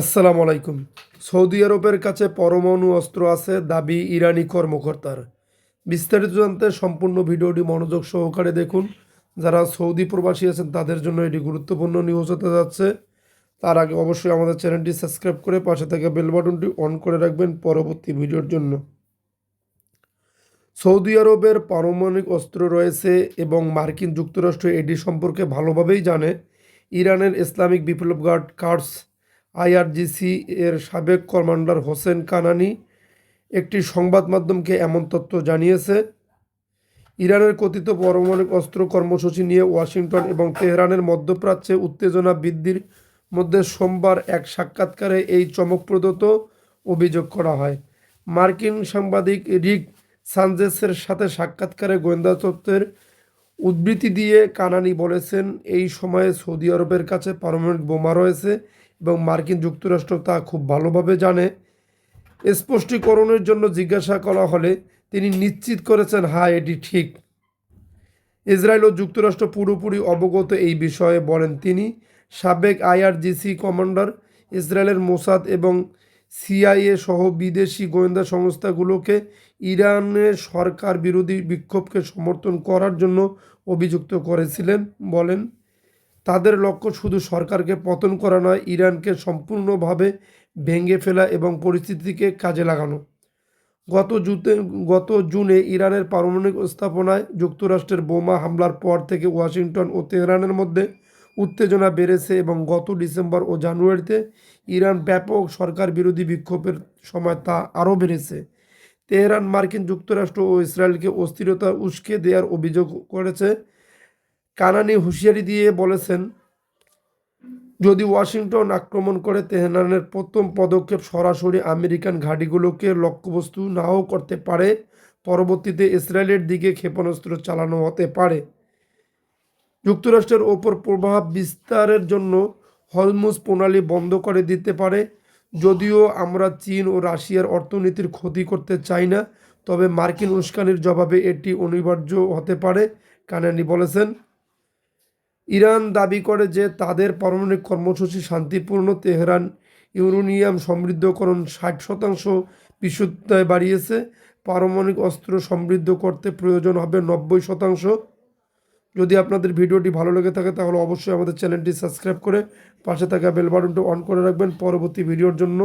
আসসালামু আলাইকুম। সৌদি আরবের কাছে পরমাণু অস্ত্র আছে দাবি ইরানি কর্মকর্তার। বিস্তারিত জানতে সম্পূর্ণ ভিডিওটি মনোযোগ সহকারে দেখুন। যারা সৌদি প্রবাসী আছেন, তাদের জন্য এটি গুরুত্বপূর্ণ নিউজ হতে যাচ্ছে। তার আগে অবশ্যই আমাদের চ্যানেলটি সাবস্ক্রাইব করে পাশে থাকা বেল বাটনটি অন করে রাখবেন পরবর্তী ভিডিওর জন্য। সৌদি আরবের পারমাণবিক অস্ত্র রয়েছে এবং মার্কিন যুক্তরাষ্ট্র এটি সম্পর্কে ভালোভাবেই জানে। ইরানের ইসলামিক বিপ্লব গার্ড কার্ডস আইআরজিসি এর সাবেক কমান্ডার হোসেন কানানি একটি সংবাদ মাধ্যমকে এমন তথ্য জানিয়েছে। ইরানের কথিত পারমাণবিক অস্ত্র কর্মসূচি নিয়ে ওয়াশিংটন এবং তেহরানের মধ্যপ্রাচ্যে উত্তেজনা বৃদ্ধির মধ্যে সোমবার এক সাক্ষাৎকারে এই চমকপ্রদত অভিযোগ করা হয়। মার্কিন সাংবাদিক রিক সানজেসের সাথে সাক্ষাৎকারে গোয়েন্দা তত্ত্বের উদ্ধৃতি দিয়ে কানানি বলেছেন, এই সময়ে সৌদি আরবের কাছে পারমাণবিক বোমা রয়েছে এবং মার্কিন যুক্তরাষ্ট্র তা খুব ভালোভাবে জানে। স্পষ্টীকরণের জন্য জিজ্ঞাসা করা হলে তিনি নিশ্চিত করেছেন হ্যাঁ এটি ঠিক। ইসরায়েল ও যুক্তরাষ্ট্র পুরোপুরি অবগত এই বিষয়ে বলেন তিনি, সাবেক আইআরজিসি কমান্ডার ইসরায়েলের মোসাদ এবং সিআইএ সহ বিদেশি গোয়েন্দা সংস্থাগুলোকে ইরানের সরকার বিরোধী বিক্ষোভকে সমর্থন করার জন্য অভিযুক্ত করেছিলেন, বলেন। তাদের লক্ষ্য শুধু সরকারকে পতন করা নয়, ইরানকে সম্পূর্ণভাবে ভেঙে ফেলা এবং পরিস্থিতিকে কাজে লাগানো। গত জুতে, গত জুনে ইরানের পারমাণবিক স্থাপনায় যুক্তরাষ্ট্রের বোমা হামলার পর থেকে ওয়াশিংটন ও তেহরানের মধ্যে উত্তেজনা বেড়েছে এবং গত ডিসেম্বর ও জানুয়ারিতে ইরান ব্যাপক সরকার বিরোধী বিক্ষোভের সময় তা আরও বেড়েছে। তেহরান মার্কিন যুক্তরাষ্ট্র ও ইসরায়েলকে অস্থিরতা উস্কে দেওয়ার অভিযোগ করেছে। কানানি হুঁশিয়ারি দিয়ে বলেছেন, যদি ওয়াশিংটন আক্রমণ করে তেহরানের প্রথম পদক্ষেপ সরাসরি আমেরিকান ঘাঁটিগুলোকে লক্ষ্যবস্তু নাও করতে পারে, পরবর্তীতে ইসরায়েলের দিকে ক্ষেপণাস্ত্র চালানো হতে পারে। যুক্তরাষ্ট্রের ওপর প্রভাব বিস্তারের জন্য হলমুজ প্রণালী বন্ধ করে দিতে পারে। যদিও আমরা চীন ও রাশিয়ার অর্থনীতির ক্ষতি করতে চাই না, তবে মার্কিন উস্কানির জবাবে এটি অনিবার্য হতে পারে, কানানি বলেছেন। ইরান দাবি করে যে তাদের পারমাণবিক কর্মসূচি শান্তিপূর্ণ তেহরান ইউরেনিয়াম সমৃদ্ধকরণ ষাট শতাংশ বিশুদ্ধায় বাড়িয়েছে। পারমাণবিক অস্ত্র সমৃদ্ধ করতে প্রয়োজন হবে নব্বই শতাংশ। যদি আপনাদের ভিডিওটি ভালো লেগে থাকে, তাহলে অবশ্যই আমাদের চ্যানেলটি সাবস্ক্রাইব করে পাশে থাকা বেল বাটনটি অন করে রাখবেন পরবর্তী ভিডিওর জন্য।